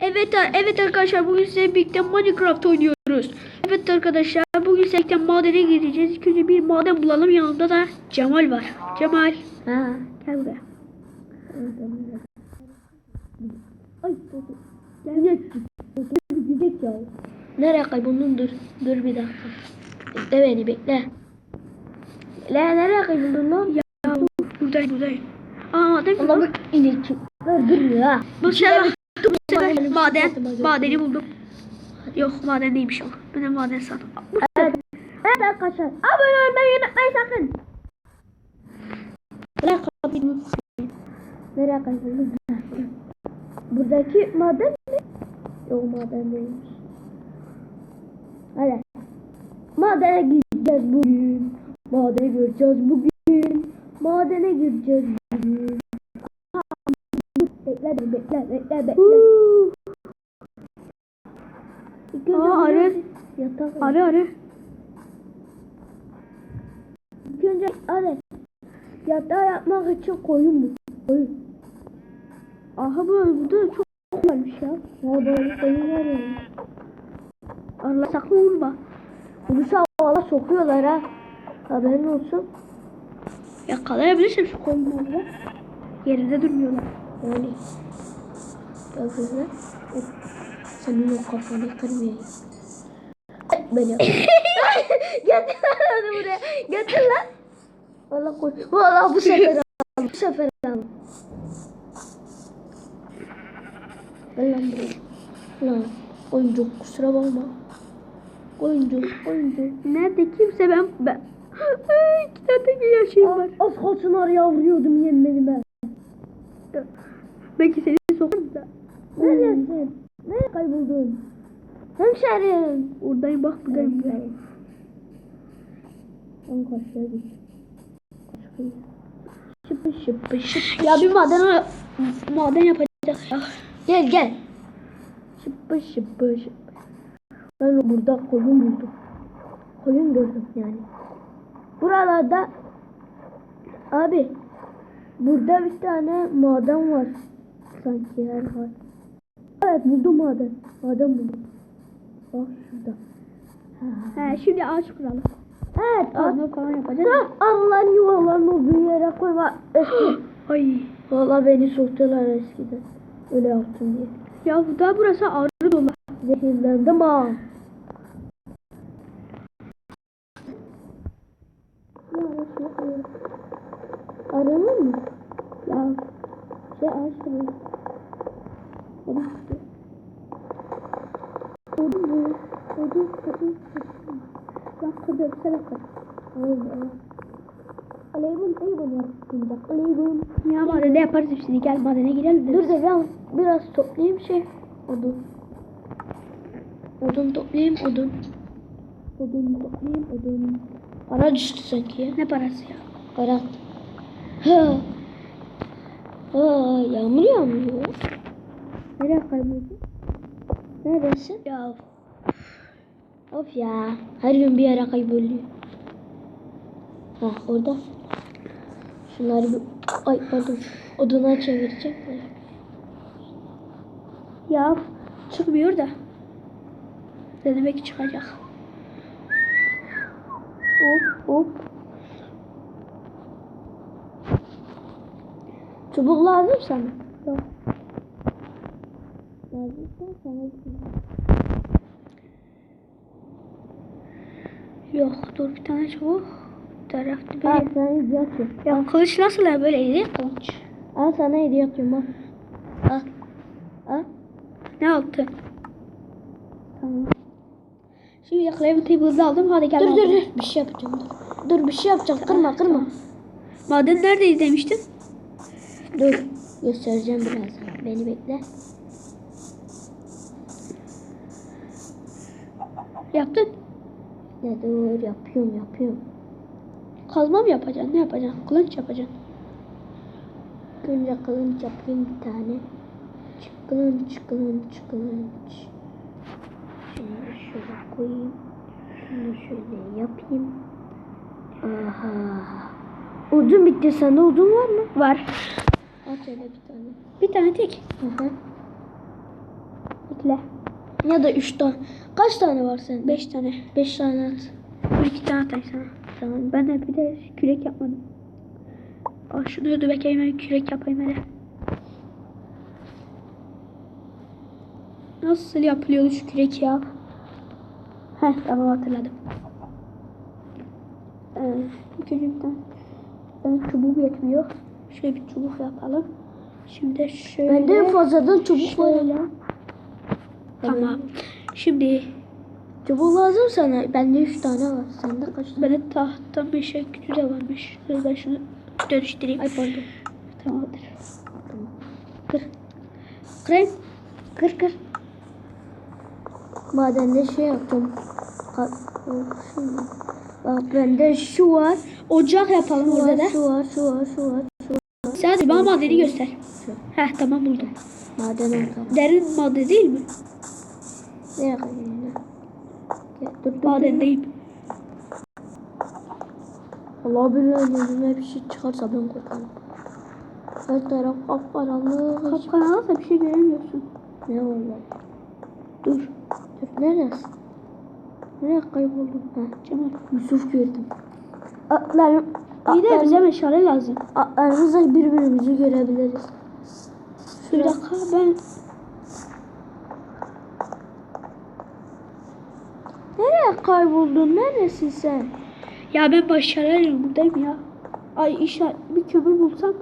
Evet evet arkadaşlar bugün size birlikte Minecraft oynuyoruz. Evet arkadaşlar bugün size birlikte madene gireceğiz. İlk önce bir maden bulalım. Yanımda da Cemal var. Cemal Ha. gel buraya. Ay dur. Gel gidecek ya. Nereye kayboldun dur. Dur bir dakika. Bekle beni bekle. Bekle nereye kayboldun lan? Ya buradayım buradayım. Aa maden mi? Allah bu inek. Dur dur ya. Bu sefer, bu sefer Maden- maden, maden- madeni buldum. Yok maden değilmiş o. Ben de maden sandım. Evet. Evet arkadaşlar. Abone olmayı unutmayın sakın. Bırak kapıyı. Nereye kayboldun? Buradaki maden mi? Yok maden değilmiş. Hadi. Madene gideceğiz bugün. Madene göreceğiz bugün. Madene gireceğiz bugün. Bekle bekle bekle bekle. Aa, arı. Yatak. arı arı. İlk önce hadi. Yatağı yapmak için koyun bu. Koyun. Aha bu burada çok varmış ya. Ya böyle koyun var ya. Arılar saklı vurma. Bunu havalara sokuyorlar ha. Haberin olsun. Yakalayabilirsem şu koyunları. Yerinde durmuyorlar. Yani. Kızlar. Hop. Senin o kafanı kırmayayım. Beni Getir lan buraya. Getir lan. Valla koy. Valla bu sefer al. Bu sefer al. Gel lan buraya. Lan. Oyuncu kusura bakma. Oyuncu, oyuncu. Nerede kimse ben ben. İki tane tek yaşayım var. Az kalsın araya vuruyordum yeminime. Belki seni sokarım da. Neredesin? Nereye kayboldun? Hemşerim. Oradayım bak buradayım. Hemşerim. Ben karşıya git. Şıpı şıpı. Ya bir maden maden yapacağız. ya. Gel gel. Şıpı şıpı şıpı. Ben burada koyun buldum. Koyun gördüm yani. Buralarda abi burada bir tane maden var sanki her var. Evet buldum maden. Maden buldum. Bak şurada. He şimdi ağaç kuralım. Evet. Kazma falan yapacağız. Allah'ın yuvalarının olduğu yere koyma. Eski. Ay. Valla beni soktular eskiden. Öyle yaptım diye. Ya bu da burası arı dolu. Zehirlendim ha. Aranır mı? Ya Şey açtım. Hadi. Odun bu. Odun, odun, Bak kırdım sen kır. odun. Aleybun, aleybun yaptım. Aleybun. Ya madene yaparız hepsini. Gel madene girelim. Dur da biraz, biraz toplayayım şey. Odun. Odun toplayayım, odun. Odun toplayayım, odun. Para düştü sanki. Ne parası ya? Karat. Ha. Ha, yağmur yağmıyor. Nereye kayboldun? Neredesin? Ya Of ya. Her gün bir yere kayboluyor. Ha orada. Şunları bir... Ay pardon. Oduna çevireceğim. de. ya çıkmıyor da. Denemek ki çıkacak. Hop hop. Çubuk lazım sana. Yok. Lazımsa sana Yok dur bir tane çubuk. Tarafta Al benim. sana hediye atıyorum. Ya kılıç nasıl ya böyleydi? Kılıç. Al sana hediye atıyorum al. Al. Al. Ne altı? Tamam. Şimdi yakalayıp table'da aldım. Hadi gel. Dur dur dur. Bir şey yapacağım dur. Dur bir şey yapacağım. Kırma kırma. Maden neredeydi demiştin? Dur. Göstereceğim birazdan. Beni bekle. Yaptın. Ne dur yapıyorum yapıyorum. Kazma mı yapacaksın? Ne yapacaksın? Kılıç yapacaksın. Önce kılınç yapayım bir tane. Kılınç kılınç kılınç. Şunu şöyle koyayım. Şunu şöyle yapayım. Aha. Odun bitti. Sende odun var mı? Var. At öyle bir tane. Bir tane tek. Hı hı. ekle. Ya da üç tane. Kaç tane var sende? Beş tane. Beş tane at. Dur iki tane atayım sana. Tamam. Ben de bir de kürek yapmadım. Al şunu dur bakayım ben kürek yapayım hele. Nasıl yapılıyordu şu kürek ya? Heh tamam hatırladım. Ee, bir tane ben çubuğum yetmiyor. Şöyle bir çubuk yapalım. Şimdi şöyle. Bende fazladan çubuk var. şöyle. Tamam. Şimdi Çubuk lazım sana. Bende üç tane var. Sende kaç tane? bende tahta meşe kütüğü de varmış. Dur ben şunu dönüştüreyim. Ay pardon. Tamamdır. Kır. Kırayım. Kır kır. Madende şey Şimdi. Bak bende şu var. Ocak yapalım Şu orada var, da. şu var, şu var, şu var. Sen bana madeni göster. Şu. Heh tamam buldum. Maden orada. Derin maden değil mi? Nereye koyayım ya? Gel, Dur. Allah bilir önüme bir şey çıkarsa ben korkarım. Her taraf kapkaranlık. Hiç... Kapkaranlıksa bir şey göremiyorsun. Ne oldu? Dur. Dur neresi? Nereye kayboldum? Ha, Cemal. Yusuf gördüm. Atlarım. İyi de bize meşale lazım. Atlarımızla birbirimizi görebiliriz. Bir dakika ben Nereye kayboldun? Neresin sen? ya ben başarıyorum buradayım ya. Ay inşallah bir kömür bulsam.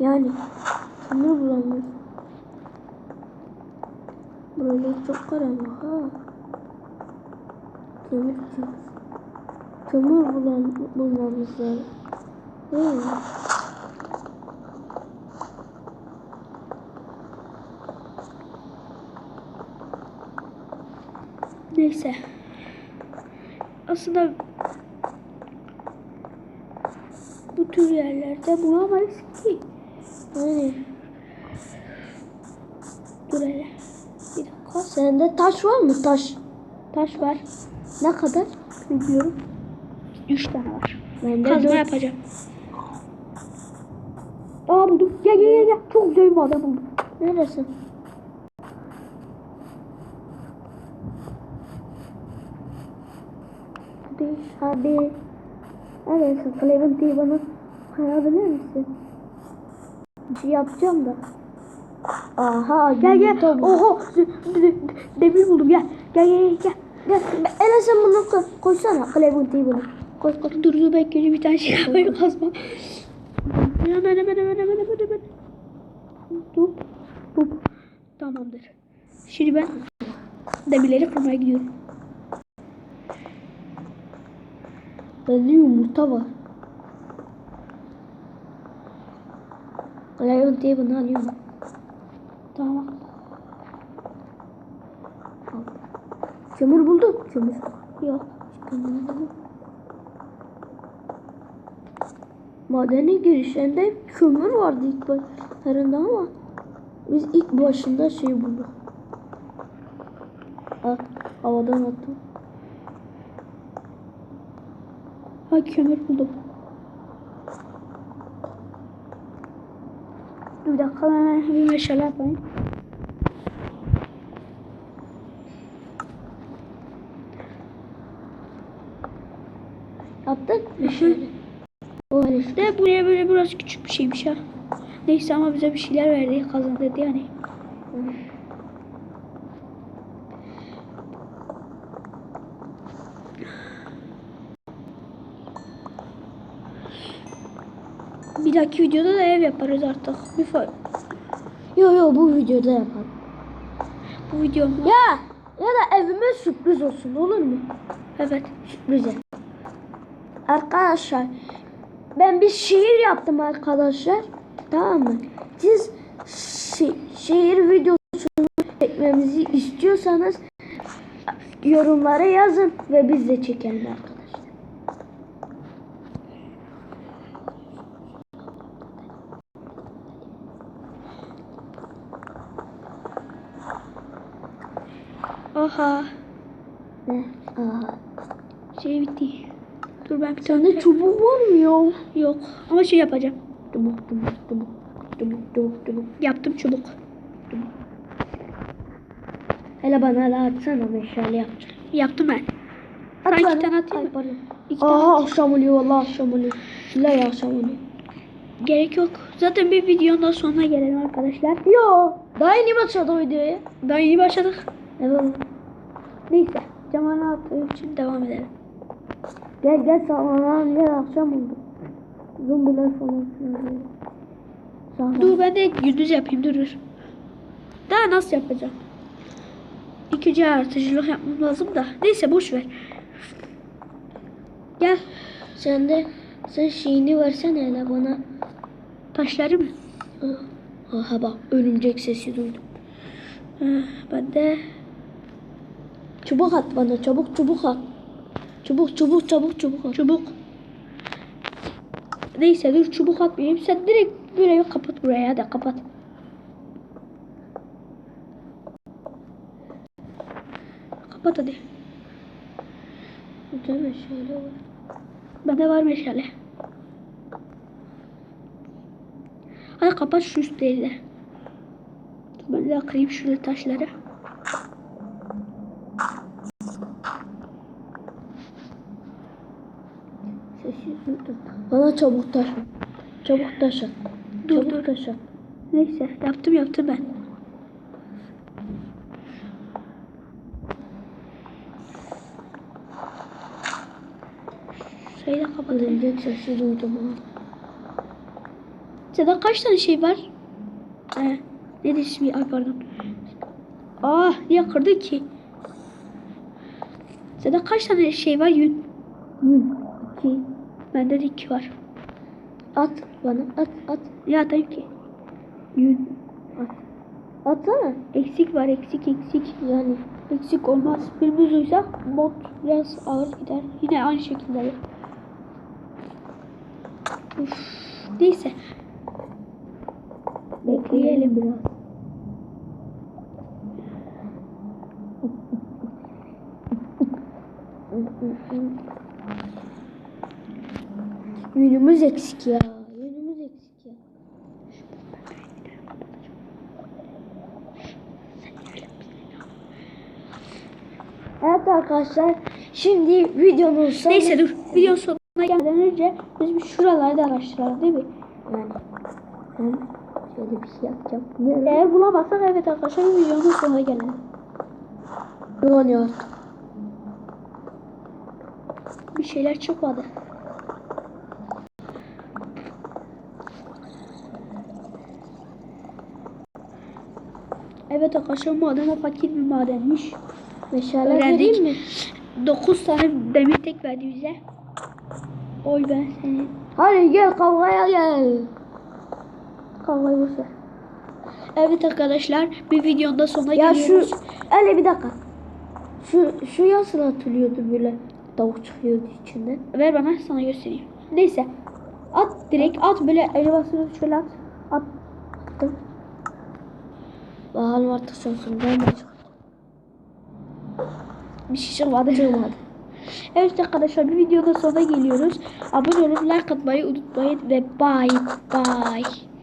Yani kömür bulamıyoruz. Buralar çok karanlık ha. Kömür kömür. Kömür bulan, bulmamız lazım. Değil Neyse. Aslında bu tür yerlerde bulamayız ki. Yani Dur hele. Bir dakika. sende taş var mı? Taş. Taş var. Ne kadar? Bilmiyorum. Üç tane var. Bende Kazma dört. yapacağım. Aa buldum. Gel gel gel. Çok güzel bir adam buldum. Hadi, hadi. Neredesin? Clement'i bana koyabilir misin? Bir şey yapacağım da. Aha, Gel gel. bu. Oho. de- de- Demir buldum. Gel. Gel gel gel. Gel, Ele sen bunu koy, koysana. Clement'i bunu. Koy koy. Dur dur bekle bir tane şey yapayım kazma. Hemen hemen hemen hemen hemen hemen. Dur. Tamamdır. Şimdi ben demirleri kırmaya gidiyorum. Bende yumurta var. Clement'i bunu alıyorum. Tamam. Kömür buldum. Kömür. Yok. Kömür buldum. Madenin girişinde kömür vardı ilk başlarında ama biz ilk başında şey bulduk. Al, havadan attım. Ha kömür buldum. Bir dakika ben hemen bir meşale yapayım. Yaptık öyle işte. Buraya böyle biraz küçük bir şeymiş ha. Neyse ama bize bir şeyler verdi kazan dedi yani. Dahaki videoda da ev yaparız artık. Bir fa- Yo yo bu videoda yapalım. bu videom var. Ya ya da evime sürpriz olsun olur mu? Evet. Sürpriz yap. Arkadaşlar ben bir şiir yaptım arkadaşlar. Tamam mı? Siz şi- şiir videosunu çekmemizi istiyorsanız yorumlara yazın ve biz de çekelim arkadaşlar. Aha. Ne? Aa. Şey bitti. Dur ben bir tane Sende çubuk var mı ya? yok. Ama şey yapacağım. Çubuk çubuk çubuk çubuk çubuk çubuk. Yaptım çubuk. Hele bana hele atsana meşale yapacağım. Yaptım ben. Sana iki tane atayım mı? İki tane Aa atayım. akşam oluyor vallahi akşam oluyor. La ya akşam oluyor. Gerek yok. Zaten bir videonun da sonuna gelelim arkadaşlar. Yo. Daha yeni başladı videoya. Daha yeni başladık. Evet. Neyse. Cemal'e attığı için devam edelim. Gel gel sağlanan gel akşam oldu. Zombiler falan. Sağlam. Dur ben de gündüz yapayım dur dur. Daha nasıl yapacağım? İkinci yaratıcılık yapmam lazım da. Neyse boş ver. Gel. Sen de sen şeyini versene hele bana. Taşları mı? Aha bak örümcek sesi duydum. Ben de Çubuk at bana çabuk çubuk at. Çubuk çubuk çabuk çubuk at. çubuk. Neyse dur çubuk atmayayım. Sen direkt burayı kapat buraya hadi kapat. Kapat hadi. Mi şöyle var. Bende var meşale. Hadi kapat şu üstleri de. Ben de kırayım şurada taşları. Sessiz duydum. Bana çabuk taş. Çabuk taş at. Dur, çabuk dur. taş at. Neyse yaptım yaptım ben. Şurayı da kapatayım. Örümcek sesi duydum ha. Sende kaç tane şey var? Ee, ne de ismi? Ay pardon. Aa niye kırdın ki? Sende kaç tane şey var? Yün. Yün. İki. Bende de iki var. At bana at at. Ya atayım ki. Yün. At. Atsana. Eksik var eksik eksik. Yani. Eksik olmaz. Birimiz uysak mod biraz ağır gider. Yine aynı şekilde. Uf. Neyse. Bekleyelim biraz. Yünümüz eksik ya. Yünümüz eksik ya. Evet arkadaşlar şimdi videonun sonu Neyse dur. Video sonuna gelmeden önce biz bir şuraları da araştıralım değil mi? yani ben şöyle bir şey yapacağım. Eğer bulamazsak evet arkadaşlar videonun sonuna gelelim. Yani artık. Bir şeyler çıkmadı. Evet arkadaşlar maden o fakir bir madenmiş. Meşale Öğrendik. vereyim mi? 9 tane demir tek verdi bize. Oy ben senin. Hadi gel kavgaya gel. Kavgayı boş ver. Evet arkadaşlar bir videonun da sonuna Ya şu geliyoruz. öyle bir dakika. Şu şu nasıl atılıyordu böyle tavuk çıkıyordu içinden. Ver bana sana göstereyim. Neyse. At direkt at böyle ele basılı şöyle at. At. Attım. Bakalım artık sonunda ne çıkacak. Bir şey çıkmadı. Çıkmadı. Evet arkadaşlar bir videonun sonuna geliyoruz. Abone olup like atmayı unutmayın ve bye bye.